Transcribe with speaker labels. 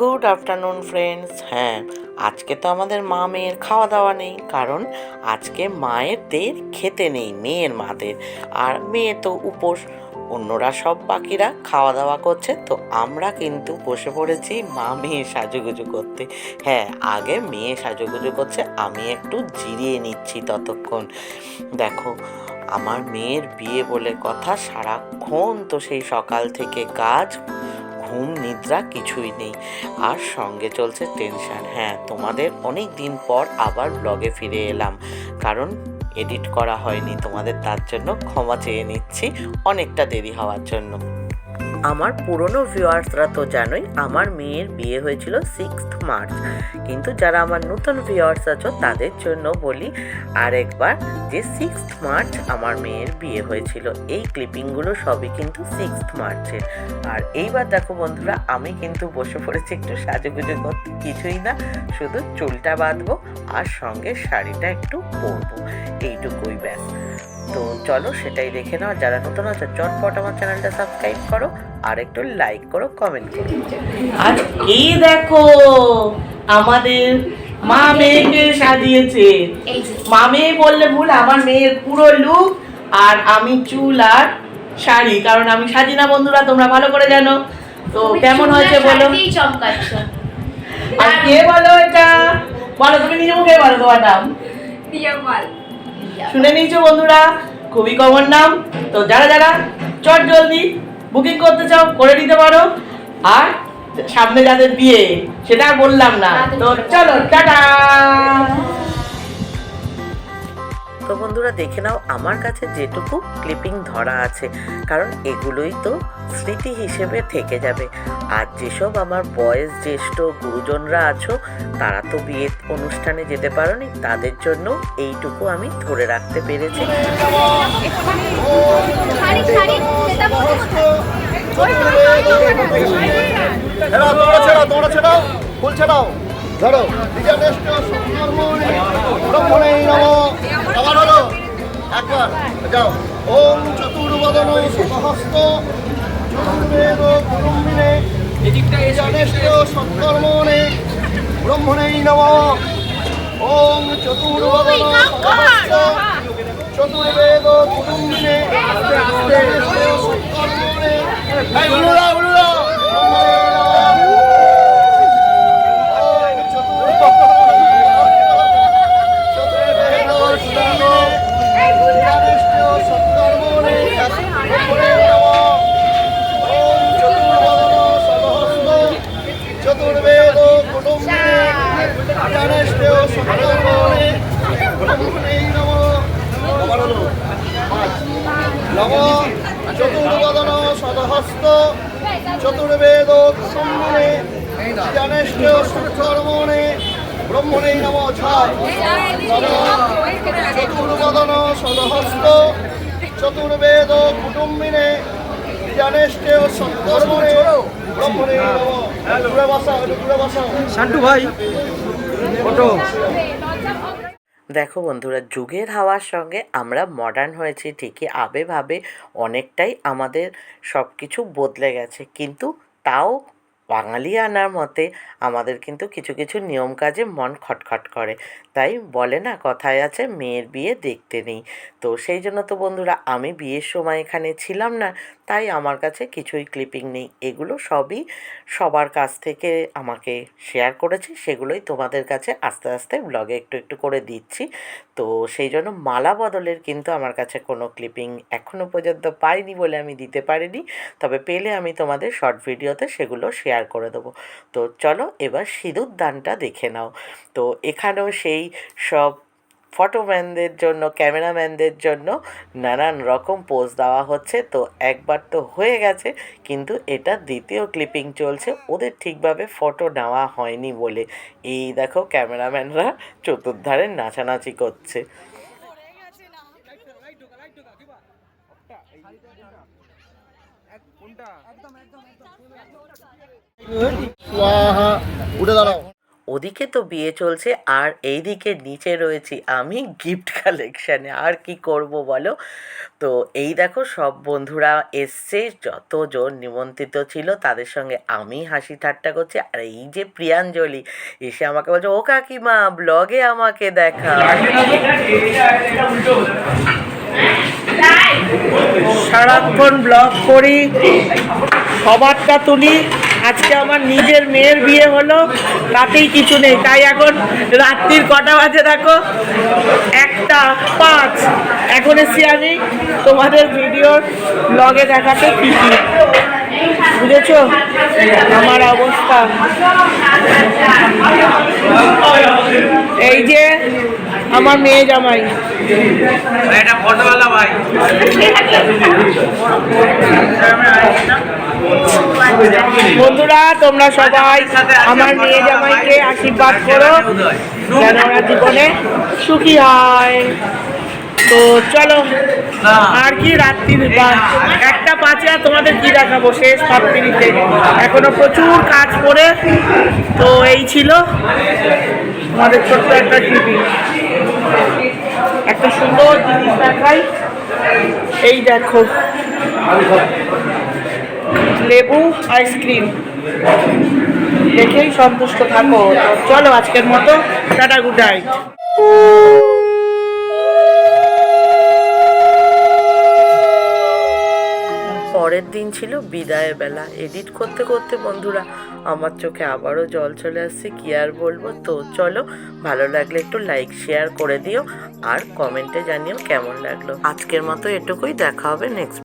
Speaker 1: Good afternoon friends হ্যাঁ আজকে তো আমাদের মা মেয়ের খাওয়া দাওয়া নেই, কারণ আজকে মায়েরদের খেতে নেই, মেয়ের মাদের। আর মেয়ে তো উপোস, অন্যরা সব বাকিরা খাওয়া দাওয়া করছে, তো আমরা কিন্তু বসে পড়েছি মা মেয়ে সাজুগুজু করতে। হ্যাঁ আগে মেয়ে সাজুগুজু করছে, আমি একটু জিরিয়ে নিচ্ছি ততক্ষণ। দেখো, আমার মেয়ের বিয়ে বলে কথা সারাক্ষণ তো সেই সকাল থেকে কাজ ঘুম, নিদ্রা কিছুই নেই। আর সঙ্গে চলছে টেনশান হ্যাঁ তোমাদের অনেক দিন পর আবার ব্লগে ফিরে এলাম। কারণ এডিট করা হয়নি। তোমাদের তার জন্য ক্ষমা চেয়ে নিচ্ছি। অনেকটা দেরি হওয়ার জন্য। আমার পুরনো ভিউয়ার্সরা তো জানোই, আমার মেয়ের বিয়ে হয়েছিল সিক্সথ মার্চ কিন্তু যারা আমার নতুন ভিউয়ার্স আছো, তাদের জন্য বলি আরেকবার যে সিক্সথ মার্চ আমার মেয়ের বিয়ে হয়েছিল, এই ক্লিপিংগুলো সবই কিন্তু সিক্সথ মার্চের আর এইবার দেখো বন্ধুরা, আমি কিন্তু বসে পড়েছি একটু সাজুগুজু করতে, কিছুই না, শুধু চুলটা বাঁধবো আর সঙ্গে শাড়িটা একটু পরবো। এইটুকুই ব্যাস। তো চলো সেটাই দেখে নাও। যারা নতুন আছো চটপট আমার চ্যানেলটা সাবস্ক্রাইব করো আর একটু লাইক করো কমেন্ট করো।
Speaker 2: আর এই দেখো আমাদের মা মেয়েকে সাজিয়েছে। মা মেয়ে বললে ভুল আমার মেয়ের পুরো লুক আর আমি চুল আর শাড়ি কারণ আমি সাজি না বন্ধুরা তোমরা ভালো করে জানো। তো কেমন হয়েছে বলো? আর কে বলো এটা? বলো তুমি নিজে মুখে বলো তোমার নাম।
Speaker 3: বল
Speaker 2: শুনে নিয়েছো বন্ধুরা খুবই কমন নাম। তো যারা যারা চট জলদি বুকিং করতে চাও করে নিতে পারো। আর সামনে যাদের বিয়ে সেটা বললাম না। তো চলো টাটা!
Speaker 1: তো বন্ধুরা দেখে নাও আমার কাছে যেটুকু ক্লিপিং ধরা আছে। কারণ এগুলোই তো স্মৃতি হিসেবে থেকে যাবে। আর যেসব আমার বয়স জ্যেষ্ঠ গুরুজনরা আছো, তারা তো বিয়ে অনুষ্ঠানে যেতে পারোনি, তাদের জন্য এইটুকু আমি ধরে রাখতে পেরেছি।
Speaker 3: শাড়ি শাড়ি সেটা বলতে
Speaker 4: ছেড়াও তোমরা ছেড়াও তোমরা ছেড়াও ফুল ছেড়াও ধরো বিজনেষ্ট সুন্দরমণি ব্রহ্মণেই নম আবার হলো একবার যাও ওম চতুর্বদন সহস্ত চতুর্বেদ কুটুম্বিনে বিজনেষ্ট সৎকর্মণে ব্রহ্মণেই নম। ওম চতুর্বদন সহস্ত চতুর্বেদ বিজনেষ্ট সৎকর্মণে। নম চতুর্বদন সদহস্ত চতুর্বেদ কুটুম্বিনে
Speaker 5: শান্টু ভাই ফটো
Speaker 1: দেখো বন্ধুরা যুগের হাওয়ার সঙ্গে আমরা মডার্ন হয়েছি ঠিকই আবেভাবে অনেকটাই আমাদের সব কিছু বদলে গেছে কিন্তু তাও বাঙালি আনার মতে আমাদের কিন্তু কিছু কিছু নিয়ম কাজে মন খটখট করে। তাই বলে না, কথায় আছে মেয়ের বিয়ে দেখতে নেই। তো সেই জন্য তো বন্ধুরা, আমি বিয়ের সময় এখানে ছিলাম না, তাই আমার কাছে কিছুই ক্লিপিং নেই। এগুলো সবই সবার কাছ থেকে আমাকে শেয়ার করেছে, সেগুলোই তোমাদের কাছে আস্তে আস্তে ব্লগে একটু একটু করে দিচ্ছি। তো সেই জন্য মালা বদলের কিন্তু আমার কাছে কোনো ক্লিপিং এখনও পর্যন্ত পাইনি বলে আমি দিতে পারিনি। তবে পেলে আমি তোমাদের শর্ট ভিডিওতে সেগুলো শেয়ার করে দেবো। তো চলো এবার সিঁদুর দানটা দেখে নাও। তো এখানেও সেই সব ফটোম্যানদের জন্য ক্যামেরাম্যানদের জন্য নানান রকম পোজ দেওয়া হচ্ছে। তো একবার তো হয়ে গেছে, কিন্তু এটা দ্বিতীয় ক্লিপিং চলছে। ওদের ঠিকভাবে ফটো নেওয়া হয়নি বলে। এই দেখো ক্যামেরাম্যানরা চতুর্ধারে নাচানাচি করছে।
Speaker 4: উঠে দাঁড়াও।
Speaker 2: ওদিকে তো বিয়ে চলছে আর এইদিকে নিচে রয়েছি আমি গিফট কালেকশানে আর কি করব বলো? তো এই দেখো সব বন্ধুরা এসছে যতজন নিমন্ত্রিত ছিল তাদের সঙ্গে আমি হাসি ঠাট্টা করছি। আর এই যে প্রিয়াঞ্জলি এসে আমাকে বলছে ও কাকিমা ব্লগে আমাকে দেখা। সারাক্ষণ ব্লগ করি সবারটা তুলি আজকে আমার নিজের মেয়ের বিয়ে হলো, তাতেই কিছু নেই। তাই এখন রাত্রির কটা বাজে দেখো? একটা, পাঁচ। এখন এসছি আমি তোমাদের ভিডিওর ব্লগে দেখাতে কি। বুঝেছ? আমার অবস্থা। এই যে আমার মেয়ে জামাই।
Speaker 5: এটা ফটোওয়ালা ভাই।
Speaker 2: বন্ধুরা তোমরা সবাই আমার মেয়ে জামাইকে আশীর্বাদ করো যেন ওরা জীবনে সুখী হয়। তো চলো আর কি রাত্রি একটা পাঁচে আর তোমাদের কি দেখাবো? শেষ সপ্তমীতে এখনও প্রচুর কাজ করে তো এই ছিল আমাদের ছোট্ট একটা টিভি একটা সুন্দর জিনিস দেখাই। এই দেখো, লেবু, আইসক্রিম। দেখেই সন্তুষ্ট থাকো। চলো আজকের মতো, টাটা গুড নাইট পরের দিন ছিল বিদায়ের বেলা। এডিট করতে করতে বন্ধুরা, আমার চোখে আবারও জল চলে আসছে। কি আর বলব? তো চলো, ভালো লাগলে একটু লাইক শেয়ার করে দিও আর কমেন্টে জানিও কেমন লাগল। আজকের মতো এটুকুই, দেখা হবে নেক্সট